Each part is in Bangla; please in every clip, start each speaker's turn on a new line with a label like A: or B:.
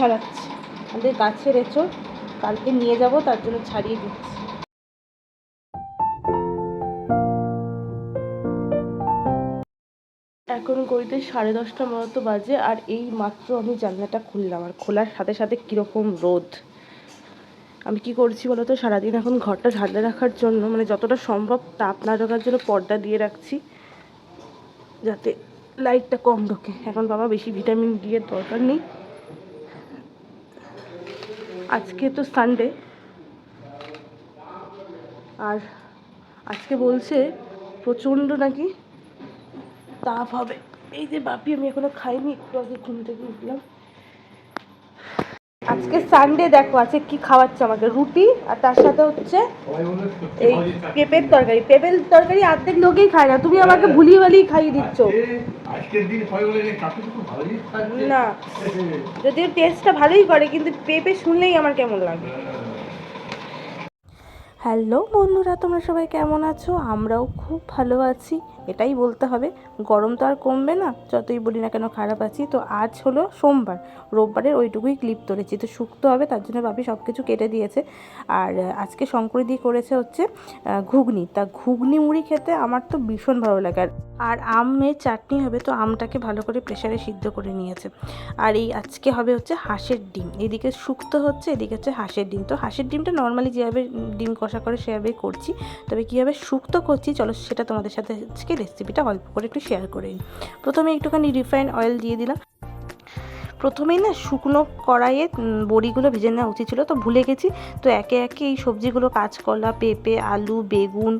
A: ছাড়াচ্ছি আমাদের গাছের এঁচড় কালকে নিয়ে যাব, তার জন্য ছাড়িয়ে দিচ্ছি। এখন গড়িতে সাড়ে দশটা মতো বাজে, আর এই মাত্র আমি জানলাটা খুললাম, আর খোলার সাথে সাথে কীরকম রোদ। আমি কি করছি বলো তো? সারাদিন এখন ঘরটা ঝাড়লে রাখার জন্য মানে যতটা সম্ভব তাপ না ঢোকার জন্য পর্দা দিয়ে রাখছি, যাতে লাইটটা কম ঢোকে। এখন বাবা, বেশি ভিটামিন ডি এর দরকার নেই। আজকে তো সানডে আর আজকে বলছে, প্রচণ্ড নাকি তাপ হবে। এই যে বাপি, আমি এখনও খাইনি, একটু আগে ঘুম থেকে উঠলাম। আজকে সানডে দেখো, আজকে কি খাওয়াচ্ছে আমাকে? রুটি, আর তার সাথে হচ্ছে এই পেঁপের তরকারি। পেঁপের তরকারি অর্ধেক লোকেই খায় না, তুমি আমাকে ভুলিয়ে ভালিয়ে খাইয়ে দিচ্ছ। না। যদিও টেস্টটা ভালোই করে, কিন্তু পেঁপে শুনলেই আমার কেমন লাগে। হ্যালো বন্ধুরা, তোমরা সবাই কেমন আছো? আমরাও খুব ভালো আছি। এটাই বলতে হবে। গরম তো আর কমবে না, যতই বলি না কেন খারাপ আছি। তো আজ হলো সোমবার, রোববারের ওইটুকুই ক্লিপ তুলেছি তো শুক্তো হবে, তার জন্য ভাবি সব কিছু কেটে দিয়েছে। আর আজকে শঙ্করী দিয়ে করেছে হচ্ছে ঘুগনি। তা ঘুগনি মুড়ি খেতে আমার তো ভীষণ ভালো লাগে। আর আমের চাটনি হবে, তো আমটাকে ভালো করে প্রেসারে সিদ্ধ করে নিয়েছে। আর এই আজকে হবে হচ্ছে হাঁসের ডিম। এদিকে শুক্তো হচ্ছে, এদিকে হচ্ছে হাঁসের ডিম। তো হাঁসের ডিমটা নর্মালি যেভাবে ডিম কষা করে সেভাবেই করছি। তবে কীভাবে শুক্তো করছি। চলো সেটা তোমাদের সাথে আজকে রেসিপিটা অল্প করে একটু শেয়ার করে নিই। প্রথমে একটুখানি রিফাইন অয়েল দিয়ে দিলাম। প্রথমেই না শুকনো কড়াইয়ে বড়িগুলো ভেজে নেওয়া উচিত ছিল, তো ভুলে গেছি। তো একে একে এই সবজিগুলো, কাঁচকলা, পেঁপে, আলু, বেগুন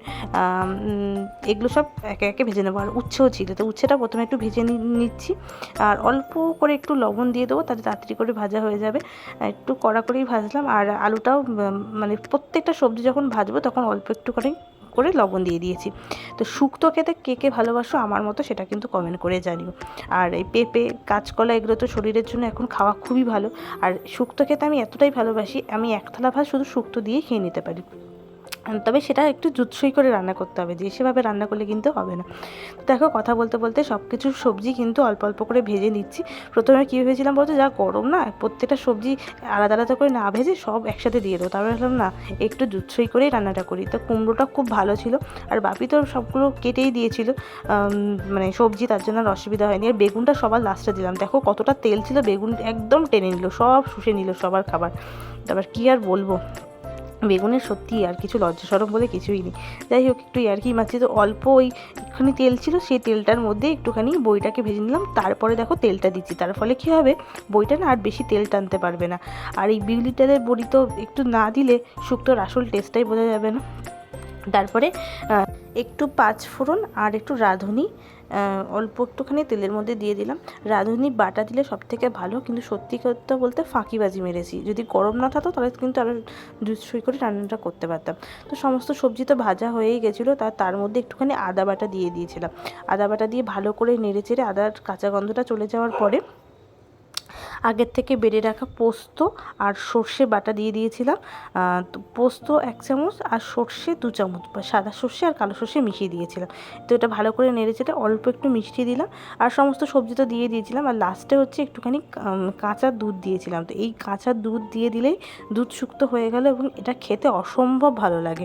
A: এগুলো সব একে একে ভেজে নেব। আর উচ্ছেও ছিল, তো উচ্ছেটা প্রথমে একটু ভেজে নিচ্ছি। আর অল্প করে একটু লবণ দিয়ে দেবো, তাতে তাড়াতাড়ি করে ভাজা হয়ে যাবে। একটু কড়া করেই ভাজলাম। আর আলুটাও মানে প্রত্যেকটা সবজি যখন ভাজবো, তখন অল্প একটু করে করে লবণ দিয়ে দিয়েছি। তো শুক্তো খেতে কে কে ভালোবাসো আমার মতো সেটা কিন্তু কমেন্ট করে জানিও। আর এই পেঁপে, কাঁচকলা এগুলো তো শরীরের জন্য এখন খাওয়া খুবই ভালো। আর শুক্তো খেতে আমি এতটাই ভালোবাসি, আমি এক থালা ভাত শুধু শুক্তো দিয়েই খেয়ে নিতে পারি। তবে সেটা একটু জুৎসই করে রান্না করতে হবে, যে সেভাবে রান্না করলে কিন্তু হবে না। দেখো, কথা বলতে বলতে সব কিছু সবজি কিন্তু অল্প অল্প করে ভেজে নিচ্ছি। প্রথমে কী ভেবেছিলাম বলতো, যা গরম না, প্রত্যেকটা সবজি আলাদা আলাদা করে না ভেজে সব একসাথে দিয়ে দেবো। তারপরে ভাবলাম, না, একটু জুৎসই করেই রান্নাটা করি। তো কুমড়োটা খুব ভালো ছিল, আর বাপি তো সবগুলো কেটেই দিয়েছিল। মানে সবজি তার জন্য আর অসুবিধা হয়নি। আর বেগুনটা সবার লাস্টে দিলাম। দেখো, কতটা তেল ছিল, বেগুন একদম টেনে নিল, সব শুষে নিল সবার খাবার। তারপর কী আর বলব? বেগুনের সত্যি আর কিছু লজ্জাসরম বলে কিছুই নেই। যাই হোক, একটু ইয়ার্কি মাছি, তো অল্প ওই একটুখানি তেল ছিল, সেই তেলটার মধ্যে একটুখানি বইটাকে ভেজে নিলাম। তারপরে দেখো তেলটা দিচ্ছি, তার ফলে কী হবে? বইটা না আর বেশি তেল টানতে পারবে না। আর এই বিউলিটারের বড়ি তো একটু না দিলে শুক্তোর আসল টেস্টটাই বোঝা যাবে না। তারপরে একটু পাঁচ ফোড়ন আর একটু রাঁধুনি। অল্প একটুখানি তেলের মধ্যে দিয়ে দিলাম। রাঁধুনি বাটা দিলে সব থেকে ভালো, কিন্তু সত্যি কথা বলতে ফাঁকিবাজি মেরেছি। যদি গরম না থাকতো, তাহলে কিন্তু আরও জুৎসই করে রান্নাটা করতে পারতাম। তো সমস্ত সবজি তো ভাজা হয়েই গেছিল তার তার মধ্যে একটুখানি আদা বাটা দিয়ে দিয়েছিলাম। আদা বাটা দিয়ে ভালো করে নেড়ে চেড়ে আদার কাঁচা গন্ধটা চলে যাওয়ার পরে আগের থেকে বেড়ে রাখা পোস্ত আর সর্ষে বাটা দিয়ে দিয়েছিলাম। তো পোস্ত এক চামচ আর সর্ষে দু চামচ সাদা সর্ষে আর কালো সর্ষে মিশিয়ে দিয়েছিলাম। তো এটা ভালো করে নেড়ে চেড়ে অল্প একটু মিষ্টি দিলাম আর সমস্ত সবজি তো দিয়ে দিয়েছিলাম আর লাস্টে হচ্ছে একটুখানি কাঁচা দুধ দিয়েছিলাম। তো এই কাঁচা দুধ দিয়ে দিলেই দুধ শুক্তো হয়ে গেল এবং এটা খেতে অসম্ভব ভালো লাগে।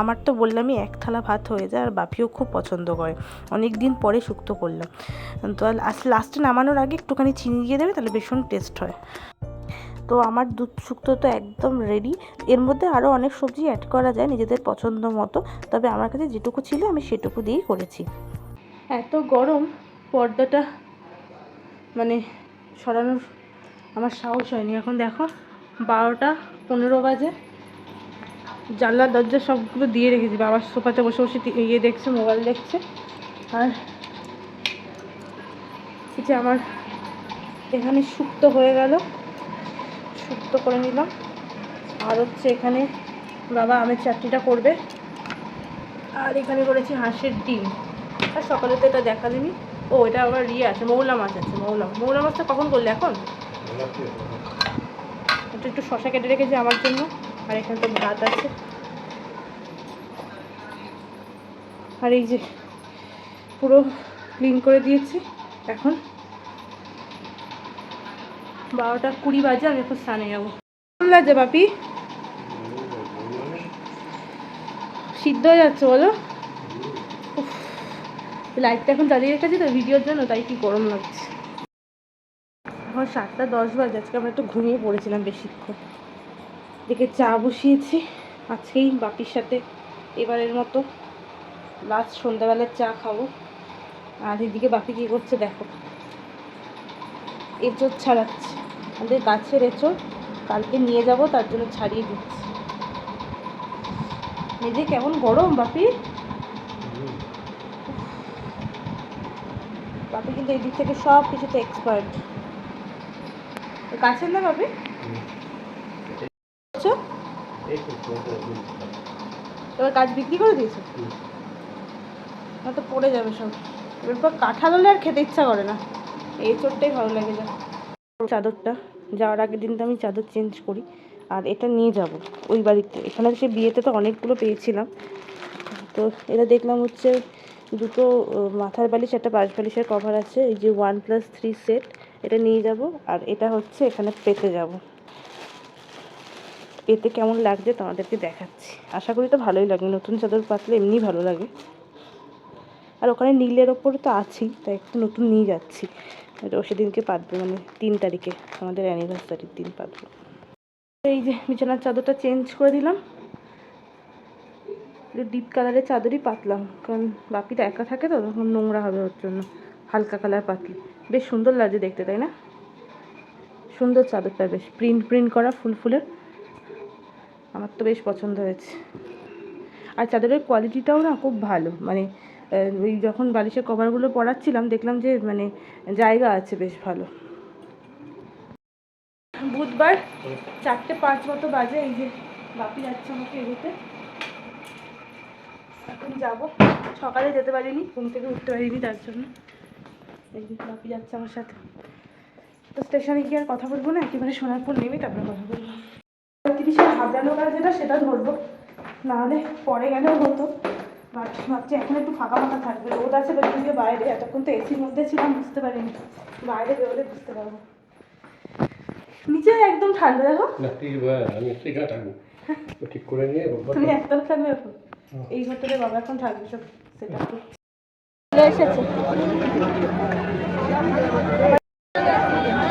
A: আমার তো বললামই এক থালা ভাত হয়ে যায় আর বাপিও খুব পছন্দ করে। অনেক দিন পরে শুক্তো করলাম। তো লাস্টে নামানোর আগে একটুখানি চিনি দিয়ে দেবে, তাহলে ভীষণ টেস্ট হয়। তো আমার দুধ শুক্তো তো একদম রেডি এর মধ্যে আরও অনেক সবজি অ্যাড করা যায় নিজেদের পছন্দ মতো। তবে আমার কাছে যেটুকু ছিল আমি সেটুকু দিয়েই করেছি। এত গরম, পর্দাটা মানে সরানোর আমার সাহস হয়নি। এখন দেখো, বারোটা পনেরো বাজে। জানলা, দরজা সবগুলো দিয়ে রেখেছি। বাবার সোফাতে বসে বসে ইয়ে দেখছে, মোবাইল দেখছে। আর আমার এখানে শুক্তো হয়ে গেল। শুক্তো করে নিলাম। আর হচ্ছে এখানে বাবা আমের চাটনিটা করবে। আর এখানে করেছি হাঁসের ডিম। আর সকালে তো এটা দেখালিনি। ও, এটা আবার ইয়ে আছে, মৌলা মাছ আছে, মৌলা মৌলা মাছটা কখন করলে এখন? একটু একটু শশা কেটে রেখেছি আমার জন্য। আর এখানে তো ভাত আছে। আর এই যে পুরো ক্লিন করে দিয়েছি। এখন বারোটা কুড়ি বাজে, আমি এখন স্নানে যাব। কেমন লাগছে বাপি? সিদ্ধ হয়ে যাচ্ছে, বলো। লাইটটা এখন জ্বালিয়ে রেখেছি তো ভিডিওর জন্য, তাই কি গরম লাগছে। এখন সাতটা দশ বাজে, আজকে আমরা একটু ঘুমিয়ে পড়েছিলাম বেশিক্ষণ। দেখে চা বসিয়েছি, আজকেই বাপির সাথে এবারের মতো। লাস্ট সন্ধ্যাবেলার চা খাব। আর এদিকে বাপি কী করছে দেখো। এঁচড় ছাড়াচ্ছি। আমাদের গাছের এঁচড় কালকে নিয়ে যাব তার জন্য ছাড়িয়ে দিচ্ছি। মেঝে কেমন গরম বাপি। বাপি কিন্তু এই দিক থেকে সব কিছুতে এক্সপার্ট গাছের না বাপি? এবার গাছ বিক্রি করে দিয়েছ? না তো পড়ে যাবে সব। এরপর কাঁঠাল হলে আর খেতে ইচ্ছা করে না। এই চোরটাই ভালো লাগে যা। চাদরটা, যাওয়ার আগের দিন তো আমি চাদর চেঞ্জ করি, আর এটা নিয়ে যাব ওই বাড়িতে। এখানে সে বিয়েতে তো অনেকগুলো পেয়েছিলাম। তো এটা দেখলাম হচ্ছে দুটো মাথার বালিশ, একটা পাশ বালিশের কভার আছে, এই যে ওয়ান প্লাস থ্রি সেট এটা নিয়ে যাব, আর এটা হচ্ছে এখানে পেতে যাব। পেতে কেমন লাগছে তোমাদেরকে দেখাচ্ছি। আশা করি তো ভালোই লাগে নতুন চাদর পাতলে এমনি ভালো লাগে। আর ওখানে নীলের ওপর তো আছেই, তাই একটু নতুন নিয়ে যাচ্ছি। এটা সেদিনকে পাতবো মানে তিন তারিখে, আমাদের অ্যানিভার্সারির দিন পাতবো। এই যে বিছানার চাদরটা চেঞ্জ করে দিলাম। ডিপ কালারের চাদরই পাতলাম, কারণ বাপিটা একা থাকে তো, তখন নোংরা হবে ওর জন্য, হালকা কালার পাতলি। বেশ সুন্দর লাগছে দেখতে, তাই না? সুন্দর চাদরটা বেশ প্রিন্ট প্রিন্ট করা ফুল ফুলের। আমার তো বেশ পছন্দ হয়েছে। আর চাদরের কোয়ালিটিটাও না খুব ভালো মানে ওই যখন বালিশের কভারগুলো পরাচ্ছিলাম, দেখলাম যে মানে জায়গা আছে বেশ ভালো। বুধবার চারটে পাঁচ মতো বাজে, এই যে বাপি যাচ্ছে আমাকে এগোতে। এখন যাব। সকালে যেতে পারিনি, ঘুম থেকে উঠতে পারিনি তার জন্য। এই যে বাপি যাচ্ছে আমার সাথে। তো স্টেশনে গিয়ে আর কথা বলব না, একেবারে সোনারপুর নেমে তারপরে কথা বলব। তিরিশের হাবড়া লোকাল যেটা, সেটা ধরবো। নাহলে পরে গেলেও হতো। ভাবছি এখন একটু ফাঁকা ফাঁকা থাকবে। রোদ আছে গিয়ে বাইরে। এতক্ষণ তো এসির মধ্যে ছিলাম বুঝতে পারিনি। বাইরে বেরোলে বুঝতে পারব। নিচে একদম ঠান্ডা দেখো।
B: আছে, আমি ঠিক করে নিয়ে
A: তুমি একদম থাকবে এখন এই হোটেলে বাবা এখন থাকবে সব সেটা এসেছে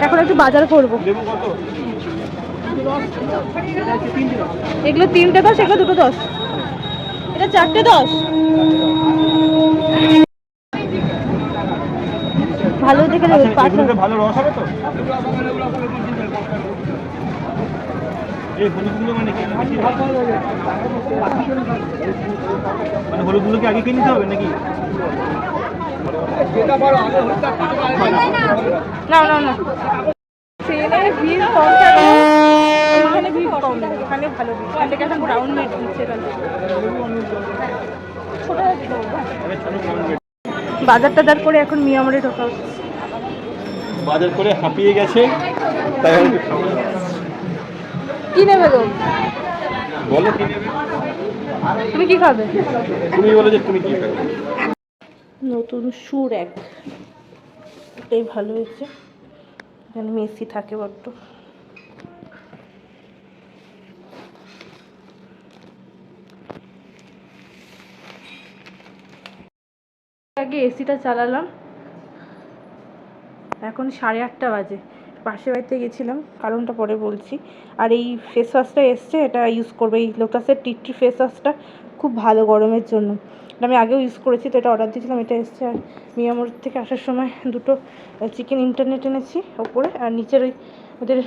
A: এখন একটু বাজার করব। এগুলো তিনটে দশ এগুলো দুটো দশ। এটা চারটে দশ। ভালো দেখে দেবে
B: ভালো রস হবে তো? এই হলুদগুলো মানে কি? মানে হলুদগুলো কি আগে কিনে নিতে হবে নাকি?
A: না না না। ট্রেনে ভিড় কম কম এখানে ভালো থেকে এখন ব্রাউন মিট বাজার টাজার করে এখন মিয়ামরে ঢোকা।
B: বাজার করে হাঁপিয়ে গেছে তাই।
A: কি। নেবে গো?
B: বলো। কি নেবে
A: তুমি কি খাবে?
B: তুমি বলো যে তুমি কি খাবে।
A: নতুন সুর এক। এটাই ভালো হয়েছে। এখানে মেসি থাকে বড্ড। আগে এসিটা চালালাম। এখন সাড়ে আটটা বাজে। পাশের বাড়িতে গেছিলাম, কারণটা পরে বলছি। আর এই ফেস ওয়াশটা এসছে, এটা ইউজ করবে। এই লোটাসের টিট্রি ফেস ওয়াশটা খুব ভালো গরমের জন্য। আমি আগেও ইউজ করেছি, তো এটা অর্ডার দিয়েছিলাম। এটা এসছে, আর মিয়ামোর থেকে আসার সময় দুটো চিকেন ইন্টারনেট এনেছি ওপরে, আর নিচের ওই ওদের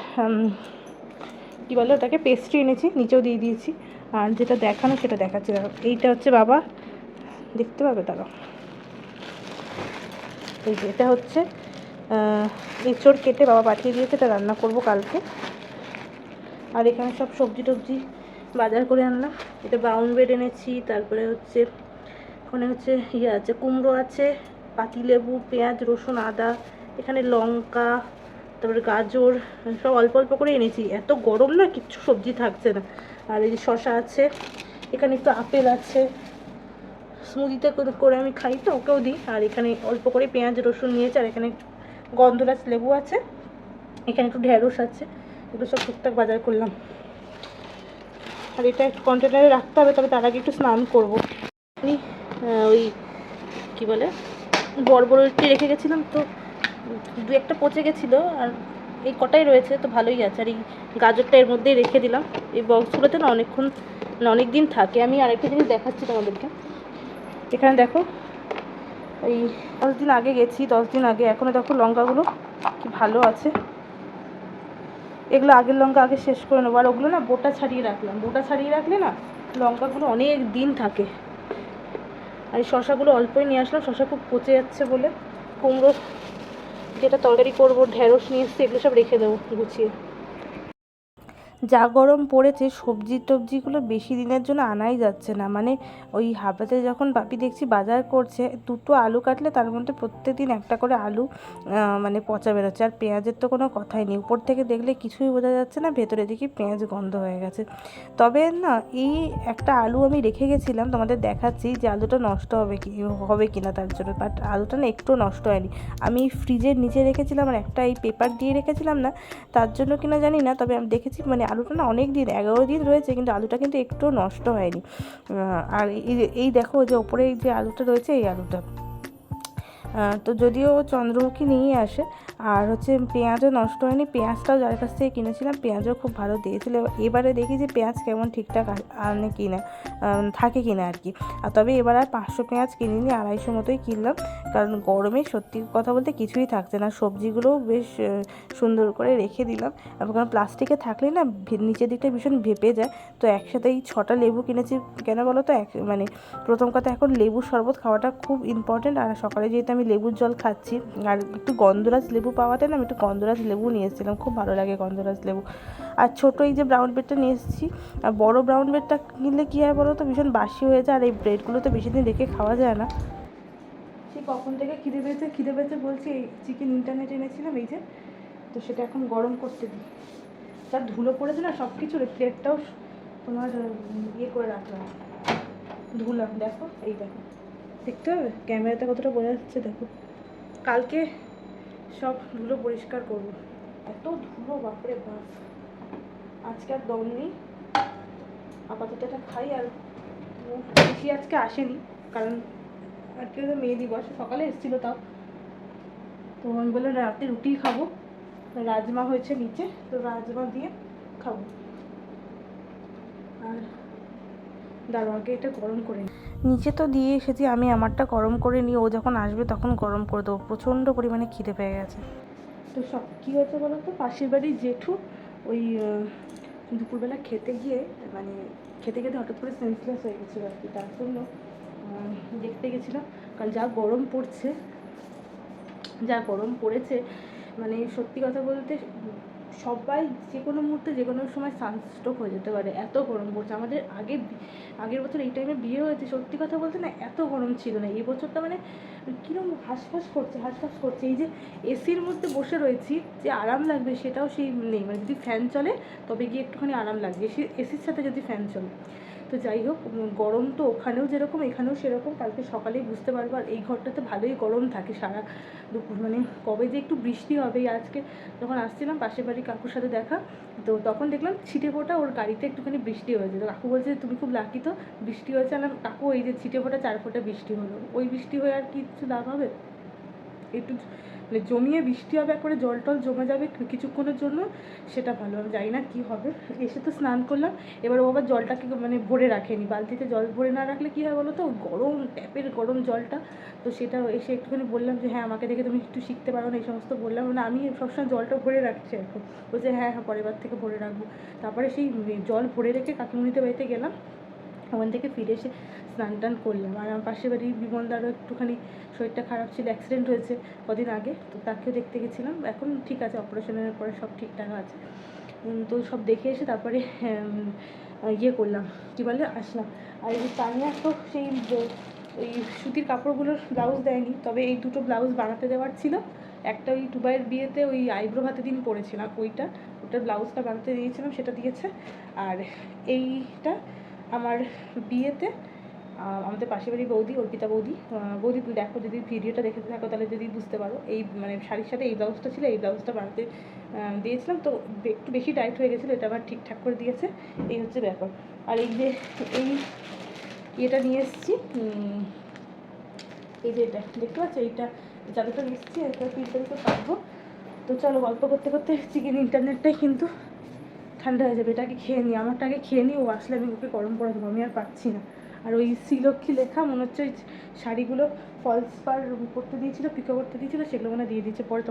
A: কী বলে ওটাকে পেস্ট্রি এনেছি, নিচেও দিয়ে দিয়েছি। আর যেটা দেখানো সেটা দেখাচ্ছি। দেখো, এইটা হচ্ছে বাবা, দেখতে পাবে দাঁড়াও এই যে এটা হচ্ছে এঁচড় কেটে বাবা পাঠিয়ে দিয়েছে, এটা রান্না করব কালকে। আর এখানে সব সবজি টবজি বাজার করে আনলাম। এটা ব্রাউন ব্রেড এনেছি, তারপরে হচ্ছে, ওখানে হচ্ছে ইয়ে আছে, কুমড়ো আছে, পাতিলেবু, পেঁয়াজ, রসুন, আদা, এখানে লঙ্কা, তারপরে গাজর, সব অল্প অল্প করে এনেছি। এত গরম না, কিচ্ছু সবজি থাকছে না। আর এই যে শশা আছে, এখানে একটু আপেল আছে স্মুদিতে করে আমি খাই তো, ওকেও দিই। আর এখানে অল্প করে পেঁয়াজ, রসুন নিয়েছি, আর এখানে গন্ধরাজ লেবু আছে। এখানে একটু ঢেঁড়স আছে। এগুলো সব টুকটাক বাজার করলাম। আর এটা একটু কন্টেনারে রাখতে হবে, তবে তার আগে একটু স্নান করব। আমি ওই কি বলে বড়বড়টি রেখে গেছিলাম তো, দু একটা পচে গেছিল, আর এই কটাই রয়েছে তো ভালোই আছে। আর এই গাজরটা এর মধ্যেই রেখে দিলাম। এই বক্সগুলোতে না অনেকক্ষণ অনেক দিন থাকে। আমি আরেকটা জিনিস দেখাচ্ছি তোমাদেরকে। এখানে দেখো, এই দশ দিন আগে গেছি, দশ দিন আগে। এখনও দেখো লঙ্কাগুলো কি ভালো আছে। এগুলো আগের লঙ্কা আগে শেষ করে নেব। আর ওগুলো না বোটা ছাড়িয়ে রাখলাম। বোটা ছাড়িয়ে রাখলে না লঙ্কাগুলো অনেক দিন থাকে। আর এই শশাগুলো অল্পই নিয়ে আসলাম। শশা খুব পচে যাচ্ছে বলে। কুমড়ো যেটা তরকারি করব, ঢেঁড়স নিয়ে এসছি, এগুলো সব রেখে দেবো গুছিয়ে। যা গরম পড়েছে, সবজি টবজিগুলো বেশি দিনের জন্য আনাই যাচ্ছে না। মানে ওই হাবাতে যখন বাপি দেখছি বাজার করছে, দুটো আলু কাটলে তার মধ্যে প্রত্যেক দিন একটা করে আলু মানে পচা বেরোচ্ছে। আর পেঁয়াজের তো কোনো কথাই নেই। উপর থেকে দেখলে কিছুই বোঝা যাচ্ছে না, ভেতরে দেখি পেঁয়াজ গন্ধ হয়ে গেছে। তবে না, এই একটা আলু আমি রেখে গেছিলাম, তোমাদের দেখাচ্ছি যে আলুটা নষ্ট হবে কি হবে কি না তার জন্য। বাট আলুটা না একটু নষ্ট হয়নি। আমি ফ্রিজের নিচে রেখেছিলাম আর একটা এই পেপার দিয়ে রেখেছিলাম না, তার জন্য কিনা জানি না, তবে আমি দেখেছি মানে আলুটা না অনেক দিন, এগারো দিন রয়েছে, কিন্তু আলুটা কিন্তু একটু নষ্ট হয়নি। আর এই দেখো যে ওপরে যে আলুটা রয়েছে, এই আলুটা। তো যদিও চন্দ্রমুখী নিয়ে আসে, আর হচ্ছে পেঁয়াজও নষ্ট হয়নি। পেঁয়াজটাও যার কাছ থেকে কিনেছিলাম, পেঁয়াজও খুব ভালো দিয়েছিল। এবারে দেখি যে পেঁয়াজ কেমন ঠিকঠাক আনে কিনা থাকে কিনা আর কি। আর তবে এবার আর পাঁচশো পেঁয়াজ কিনিনি, আড়াইশো মতোই কিনলাম। কারণ গরমে সত্যি কথা বলতে কিছুই থাকছে না। সবজিগুলোও বেশ সুন্দর করে রেখে দিলাম। আর কারণ প্লাস্টিকে থাকলে না নিচের দিকটা ভীষণ ভেপে যায়। তো একসাথে এই ছটা লেবু কিনেছি, কেন বলো তো? এক মানে প্রথম কথা এখন লেবুর শরবত খাওয়াটা খুব ইম্পর্টেন্ট আর সকালে যেহেতু আমি লেবুর জল খাচ্ছি। আর একটু গন্ধরাজ লেবু পাওয়াতে না আমি একটু গন্ধরাজ লেবু নিয়ে এসেছিলাম। খুব ভালো লাগে গন্ধরাজ লেবু। আর ছোটো এই যে ব্রাউন ব্রেডটা নিয়ে এসেছি, আর বড় ব্রাউন ব্রেডটা কিনলে কী হয় বলো তো ভীষণ বাসি হয়ে যায়। আর এই ব্রেডগুলো তো বেশি দিন রেখে খাওয়া যায় না। সে কখন থেকে খিদে পেয়েছে খিদে পেয়েছে বলছি, এই চিকেন ইন্টারনেটে এনেছিলাম এই যে, তো সেটা এখন গরম করতে দিই। তার ধুলো পড়েছে না সব কিছুর প্লেটটাও তোমার ইয়ে করে রাখলাম। ধুলাম, দেখো, এই দেখো। দেখতে হবে। ক্যামেরাতে কতটা বোঝা যাচ্ছে দেখো। কালকে সব ধুলো পরিষ্কার করব। এত ধুলো, বাপরে বাপ। আজকে আর দম নেই। আপাতত এটা খাই আর বেশি আজকে আসেনি, কারণ আজকে তো মেয়ে দিবস সকালে এসেছিল তাও। তো আমি বললাম রাতে রুটি খাব। রাজমা হয়েছে নিচে, তো রাজমা দিয়ে খাব। আর দাঁড়ো আগে এটা গরম করে নিই। নিচে তো দিয়ে এসেছি, আমি আমারটা গরম করে নিই। ও যখন আসবে তখন গরম করে দেবো। প্রচণ্ড পরিমাণে খিদে পেয়ে গেছে। তো সব কী হয়েছে বলো তো? পাশের বাড়ির জেঠু ওই দুপুরবেলা খেতে গিয়ে মানে খেতে খেতে হঠাৎ করে সেন্সলেস হয়ে গেছিল আর কি। তার জন্য দেখতে গেছিলাম। কারণ যা গরম পড়ছে, যা গরম পড়েছে মানে সত্যি কথা বলতে সবাই যে কোনো মুহূর্তে যে কোনো সময় সানস্ট্রোক হয়ে যেতে পারে, এত গরম পড়ছে। আমাদের আগে, আগের বছর এই টাইমে বিয়ে হয়েছে, সত্যি কথা বলতে না, এত গরম ছিল না। এই বছরটা মানে কীরকম হাঁসফাঁস করছে হাঁসফাঁস করছে। এই যে এসির মধ্যে বসে রয়েছি, যে আরাম লাগবে সেটাও সেই নেই। মানে যদি ফ্যান চলে, তবে গিয়ে একটুখানি আরাম লাগবে। এসি এসির সাথে যদি ফ্যান চলে। তো যাই হোক গরম তো ওখানেও যেরকম, এখানেও সেরকম। কালকে সকালেই বুঝতে পারব। আর এই ঘরটাতে ভালোই গরম থাকে সারা দুপুর। মানে কবে যে একটু বৃষ্টি হবে, আজকে যখন আসছিলাম পাশের বাড়ির কাকুর সাথে দেখা, তো তখন দেখলাম ছিটে ফোটা ওর গাড়িতে একটুখানি বৃষ্টি হয়েছে। তো কাকু বলছে, তুমি খুব লাকি তো। বৃষ্টি হয়েছে। আর কাকু, এই যে ছিটে ফোটা চার ফোঁটা বৃষ্টি হলো। ওই বৃষ্টি হয়ে আর কিছু লাভ হবে একটু মানে জমিয়ে বৃষ্টি হবে একবারে জল টল জমে যাবে কিছুক্ষণের জন্য, সেটা ভালো। আমি জানি না কী হবে। এসে তো স্নান করলাম। এবার ও আবার জলটাকে মানে ভরে রাখেনি। বালতিতে জল ভরে না রাখলে কী হয় বলো তো? গরম, ট্যাপের গরম জলটা। তো সেটা এসে একটুখানি বললাম যে হ্যাঁ আমাকে দেখে তুমি একটু শিখতে পারো না, এই সমস্ত বললাম। না আমি সবসময় জলটা ভরে রাখছি এখন। বলছে হ্যাঁ হ্যাঁ পরের বার থেকে ভরে রাখব। তারপরে সেই জল ভরে রেখে কাকিমুনিতে বাড়িতে গেলাম। ওখান থেকে ফিরে এসে স্নান টান করলাম। আর আমার পাশের বাড়ির বিমলদারও একটুখানি শরীরটা খারাপ ছিল অ্যাক্সিডেন্ট হয়েছে কদিন আগে, তো তাকেও দেখতে গেছিলাম। এখন ঠিক আছে অপারেশনের পরে সব ঠিকঠাক আছে। তো সব দেখে এসে তারপরে ইয়ে করলাম, কী বলে, আসলাম। আর এই তানিয়া তো সেই ওই সুতির কাপড়গুলোর ব্লাউজ দেয়নি, তবে এই দুটো ব্লাউজ বানাতে দেওয়ার ছিল। একটা ওই দুবাইয়ের বিয়েতে ওই আইব্রো হাতে দিন পরেছিলাম ওইটা, ওটার ব্লাউজটা বানাতে দিয়েছিলাম, সেটা দিয়েছে। আর এইটা আমার বিয়েতে আমাদের পাশের বাড়ি বৌদি, অর্পিতা বৌদি। বৌদি, তুমি দেখো যদি ভিডিওটা দেখে থাকো, তাহলে যদি বুঝতে পারো, এই মানে শাড়ির সাথে এই ব্লাউজটা ছিল, এই ব্লাউজটা বানাতে দিয়েছিলাম। তো একটু বেশি টাইট হয়ে গেছিল, এটা আবার ঠিকঠাক করে দিয়েছে। এই হচ্ছে ব্যাপার। আর এই যে, এই ইয়েটা নিয়ে এসেছি এই যে এটা, দেখতে পাচ্ছ? এইটা নিয়ে এসেছি এটা তিন তারিখে পাবো তো চলো গল্প করতে করতে, চিকেন ইন্টারনেটটাই কিন্তু ঠান্ডা হয়ে যাবে এটাকে খেয়ে নিই আমারটা আগে খেয়ে নিই ও আসলে আমি ওকে গরম করে দেবো আমি আর পাচ্ছি না। আর ওই শ্রীলক্ষ্মী লেখা মনে হচ্ছে ওই শাড়িগুলো ফলস পার করতে দিয়েছিল পিকো করতে দিয়েছিল সেগুলো মানে দিয়ে দিচ্ছে পরে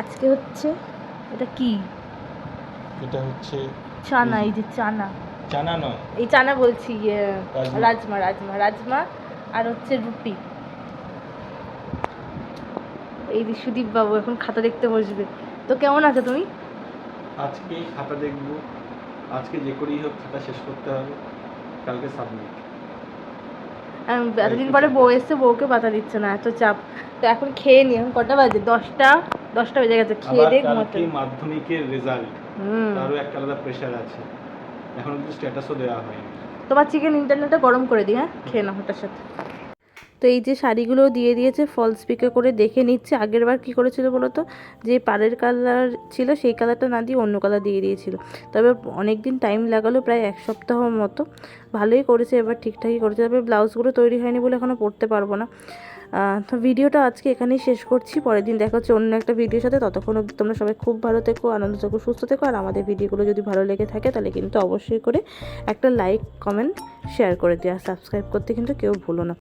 A: আজকে হচ্ছে এটা কি?
B: এটা হচ্ছে
A: চানা এই যে চানা।
B: চানা নয়।
A: এই চানা বলছি ইয়ে,
B: রাজমা।
A: রাজমা রাজমা রাজমা আর হচ্ছে রুটি এই যে সুদীপ বাবু এখন খাতা দেখতে বসবে। তো কেমন আছো তুমি?
B: আজকে খাতা দেখব। আজকে যে করেই হোক খাতা শেষ করতে হবে। কালকে সাবমিট
A: এতদিন পরে বউ এসছে বউকে পাতা দিচ্ছে না এত চাপ। তো এখন খেয়ে নি এখন কটা বাজে? দশটা দশটা বেজে গেছে খেয়ে ঘুমাতে
B: মাধ্যমিকের রেজাল্ট তারও একটা আলাদা প্রেশার আছে। এখন কিন্তু স্ট্যাটাসও দেওয়া হয়নি।
A: তোমার চিকেন ইন্টারনেটটা গরম করে দিই হ্যাঁ? খেয়ে নাও ওটার সাথে। তো এই যে শাড়িগুলো দিয়ে দিয়েছে ফলস পিকে করে দেখে নিচ্ছে। আগের বার কী করেছিল বলো তো যে পাড়ের কালার ছিল, সেই কালারটা না দিয়ে অন্য কালার দিয়ে দিয়েছিল। তবে অনেক দিন টাইম লাগালো, প্রায় এক সপ্তাহ মতো। ভালোই করেছে, এবার ঠিকঠাকই করেছে। তবে ব্লাউজগুলো তৈরি হয়নি বলে এখনও পরতে পারব না। তো ভিডিওটা আজকে এখানেই শেষ করছি। পরের দিন দেখা হচ্ছে অন্য একটা ভিডিওর সাথে। ততক্ষণ অবধি তোমরা সবাই খুব ভালো থেকো, আনন্দ থেকো, সুস্থ থেকো। আর আমাদের ভিডিওগুলো যদি ভালো লেগে থাকে, তাহলে কিন্তু অবশ্যই করে একটা লাইক কমেন্ট শেয়ার করে দিও। আর সাবস্ক্রাইব করতে কিন্তু কেউ ভুলো না।